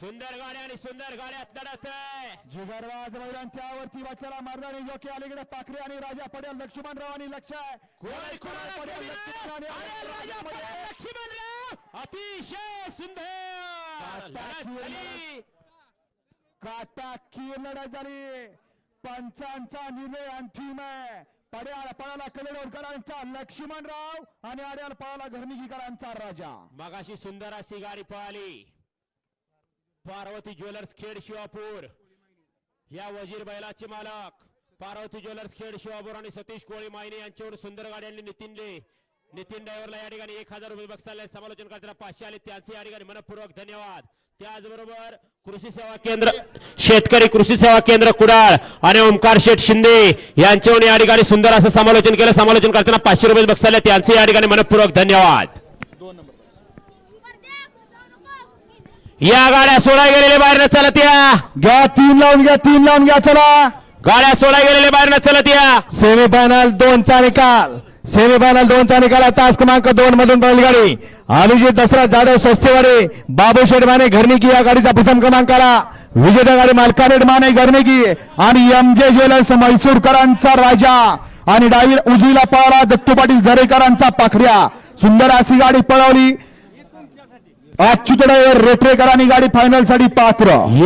सुंदर गाड्या आणि सुंदर गाड्यात लढत आहे जिगरबाज मैदानच्यावरती वाचला मारदानी जोकी अलीकडे पाखरे आणि राजा पडेल लक्ष्मणराव आणि लक्ष लक्ष्मणराव अतिशय सुंदर काटा कीर लढत झाली पंचांचा निर्णय अंतिम आहे पड्याल पळाला कलडोरकरांचा लक्ष्मणराव आणि आड्याल पळाला घरणिकीकरांचा राजा. मगाशी सुंदर अशी गाडी पळाली. पार्वती ज्वेलर्स खेड शिवापूर. या वजीर बैलाचे मालक पार्वती ज्वेलर्स खेड शिवापूर आणि सतीश कोळी मायने यांच्यावर सुंदर गाड्यांनी नितीनले नितीन ड्रायव्हरला या ठिकाणी एक हजार रुपये बक्षाला समालोचन करताना पाचशे आले. त्यांचे या ठिकाणी मनपूर्वक धन्यवाद. त्याचबरोबर कृषी सेवा केंद्र शेतकरी कृषी सेवा केंद्र कुडाळ आणि ओमकार शेठ शिंदे यांच्यावर या ठिकाणी सुंदर असं समालोचन केलं. समालोचन करताना पाचशे रुपये बक्षाले त्यांचे या ठिकाणी मनपूर्वक धन्यवाद. या गाड्या सोडा गेलेल्या बाहेर न चलत या. घ्या तीन लावून घ्या तीन लावून घ्या चला. गाड्या सोडा गेलेल्या बाहेर न चलत या. सेमीफायनल दोनचा निकाल सेमीफायनल दोनचा निकाल तास क्रमांक दोन मधून बैलगाडी. अभिजित दसरा जाधव सस्तेवाडे बाबू शेडमाने घरनिकी या गाडीचा प्रथम क्रमांकाला. विजेता गाडी मालकानेट माने घरनिकी आणि एम जे ज्वेलर्स म्हैसूरकरांचा राजा आणि डावी उजवीला पळाला दत्तू पाटील झरेकरांचा पाखऱ्या. सुंदर अशी गाडी पळवली. अच्युत रेटरेकरांनी गाडी फायनलसाठी पात्र.